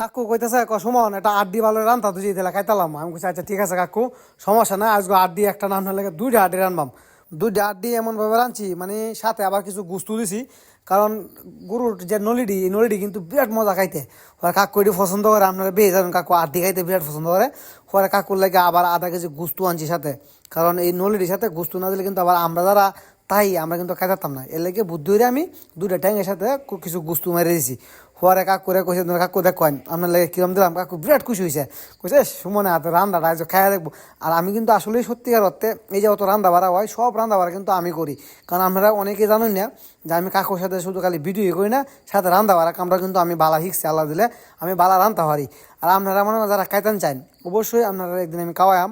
কাকু কইতেছে ক সুমন, এটা আড্ডি ভালো রান্তা, তুই দিলে খাইতালাম। আমি কইছি আচ্ছা ঠিক আছে কাকু, সমস্যা নাই আজকে আড্ডি একটা নাম হলে দুইটা আড্ডি রানবাম। দুইটা আড্ডি এমন ভাবে রাঁধছি মানে সাথে আবার কিছু গুস্তু দিছি, কারণ গরুর যে নলিডি, এই নলিডি কিন্তু বিরাট মজা খাইতে। ওরা কাকু এটি পছন্দ করে, আপনারা বেয়ে যাবেন, কাকু আড্ডি খাইতে বিরাট পছন্দ করে। পরে কাকুর লাগে আবার আধা কেজি গুস্তু আনছি সাথে, কারণ এই নলিডির সাথে গুস্তু না দিলে কিন্তু আবার আমরা যারা তাই আমরা কিন্তু খাইতাম না। এর লাগে বুদ্ধি হইরে আমি দুটা ট্যাঙ্গের সাথে কিছু গুস্তু মেরে দিয়েছি হওয়ারে কাকুরে কইছে তোমার কাকু দেখেন আপনার লাগে কিরম দিলাম? কাকু বিরাট খুশি হয়েছে কইছে "এস, সুমনে হাতে রান্নাটা আজ খাইয়া দেখব। আর আমি কিন্তু আসলেই সত্যিকার অর্থে এই যে অত রান্না বাড়া হয় সব রান্না বাড়া কিন্তু আমি করি। কারণ আপনারা অনেকে জানেন না যে আমি কাকুর সাথে শুধু খালি ভিডিও করি না সাথে রান্না বাড়া কামটা কিন্তু আমি বালা শিখছি আল্লাহ দিলে আমি বালা রান্না পারি। আর আপনারা মনে হয় যারা খাইতেন চান অবশ্যই আপনারা একদিন আমি খাওয়াইম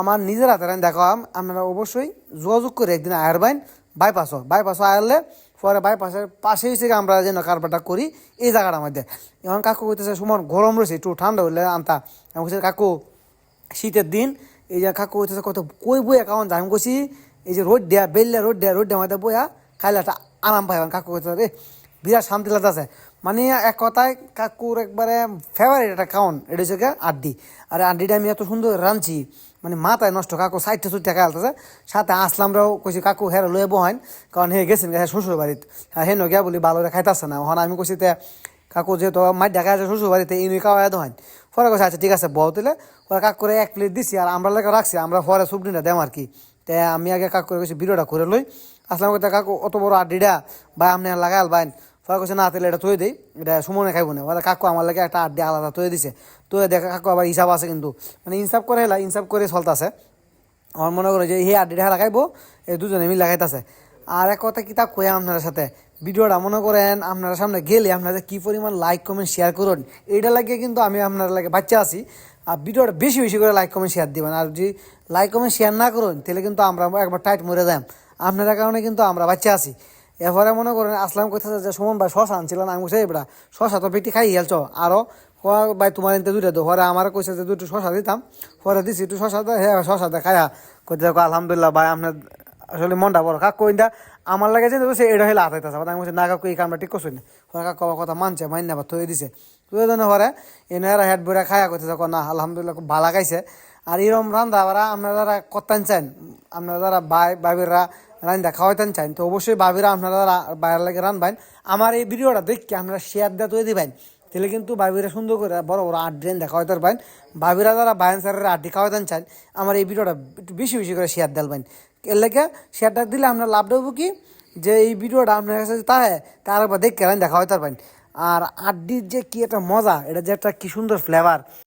আমার নিজের হাতে রান্না দেখাম, আপনারা অবশ্যই যোগাযোগ করে একদিন আয়ার বাইন বাইপাসও বাইপাসও আয়ারলে পরে বাইপাসের পাশেই থেকে আমরা যেন কারবারটা করি এই জায়গাটার মধ্যে। এখন কাকু কইতেছে, সুমন, গরম রয়েছে, একটু ঠান্ডা হইলে আনতা। আমি কাকু, শীতের দিন। এই যে কাকু কইতেছে, কত কই বইয়া কারণ আমি কইছি, এই যে রোড দেয়া, বেললে রোদ দেয়া রোড দেওয়া মধ্যে বইয়া খাইলে একটা আরাম পাইবেন। কাকু কইতেছে রে বিরাট শান্তি লাগতেছে। মানে এক কথায় কাকুর একবারে ফেভারিট একটা খাওন, এটা হচ্ছে আড্ডি। আর আড্ডিটা আমি এত সুন্দর রাঁধছি। মানে মাথায় নষ্ট, কাকু সাইডটা সুইটটা খেয়ালতেছে সাথে আসলামরাও কইছি, কাকু হেরে লয়ে বহাইন কারণ হে গেছেন হ্যাঁ শ্বশুর বাড়িতে হ্যাঁ হেন গিয়া বলি, ভালো খাইতেছে না। ওখানে আমি কইছি, তে কাকু যেহেতু মাই দেখা আছে শ্বশুর বাড়িতে ইনি খাওয়া দোহাইন পরে কইছে আচ্ছা ঠিক আছে, বউ তুলে পরে কাক করে এক প্লেট দিছি, আর আমরা লেগে রাখছি, আমরা পরে সুপনিটা দেম আর কি। তে আমি আগে কাক করে কইছি ভিডিওটা করে লই। আসলাম কাকু, অত বড় আড্ডিটা বা আপনি লাগাল বাইন। পরে কইছে না তাহলে এটা থই দেই, এটা সুমনে খাইব না। ওরা কাকু আমার লাগে একটা আড্ডা আলাদা তৈরি দিছে। তো দেখা, কাকু আবার হিসাব আছে কিন্তু। মানে ইনসাফ করে হেলা, ইনসাফ করে চলতেছে। আমার মনে করে যে, এই আড্ডিটা লাগাইবো এই দুজনে মিলে লাগাইতেছে আর এক কথা কিতাব কয়ে আপনার সাথে, ভিডিওটা মনে করেন আপনারা সামনে গেলে আপনারা কি পরিমাণ লাইক কমেন্ট শেয়ার করুন? এইটা লাগে কিন্তু আমি আপনার লাগে বাচ্চা আছি। আর ভিডিওটা বেশি বেশি করে লাইক কমেন্ট শেয়ার দিবেন। আর যদি লাইক কমেন্ট শেয়ার না করুন, তাহলে কিন্তু আমরা একবার টাইট মরে যাই আপনারা কারণে কিন্তু আমরা বাচ্চা আছি। এরপরে মনে করেন আসলাম কোথায় যে, সুমন ভাই শশা আনছিলেন আমি বলছি এবার শশা তো বেটি খাই হেলছ আরও ভাই, তোমার এনতে দুইটা দো পরে আমার কইছে যে দুটো শশা দিতাম। পরে দিছি, একটু শশা দেয় হ্যাঁ শশা দেয় খায়া। কইতে আলহামদুলিল্লাহ ভাই আপনার আসলে মনটা বড় কাক কইন্দা আমার লাগে যে বলছে এটা হইলে হাতাইতেছে আমি বলছি না কাকু, এই কামটা ঠিক করছি না। পরে কাকু আমার কথা মানছে, মাইন না থয়ে দিছে। তুই জানো পরে এনে এরা হেড বইরা খায়া কইতে দেখো না, আলহামদুলিল্লাহ খুব ভালো খাইছে। আর এরম রান্দা বারা আপনারা যারা করতেন চান আপনারা যারা ভাই, ভাবিরা রান্দা খাওয়াইতেন চান তো অবশ্যই বাবিরা আপনারা বাইরের লাগে রানবেন আমার এই ভিডিওটা দেখে আপনারা শেয়ার দেওয়া তৈরি দিবেন তাহলে কিন্তু বাবিরা সুন্দর করে বড় বড় আট ড্রেন দেখা হইতে পারবেন ভাবিরা যারা বায়ান স্যারের আড্ডি খাওয়াইতেন চান আমার এই ভিডিওটা একটু বেশি বেশি করে শেয়ার দেবেন এর লেগে শেয়ারটা দিলে আপনার লাভটা হব কি? যে এই ভিডিওটা আপনার কাছে তাই তার একবার দেখে রান দেখা হইতে পারবেন আর আড্ডির যে কি একটা মজা, এটা যে একটা কি সুন্দর ফ্লেভার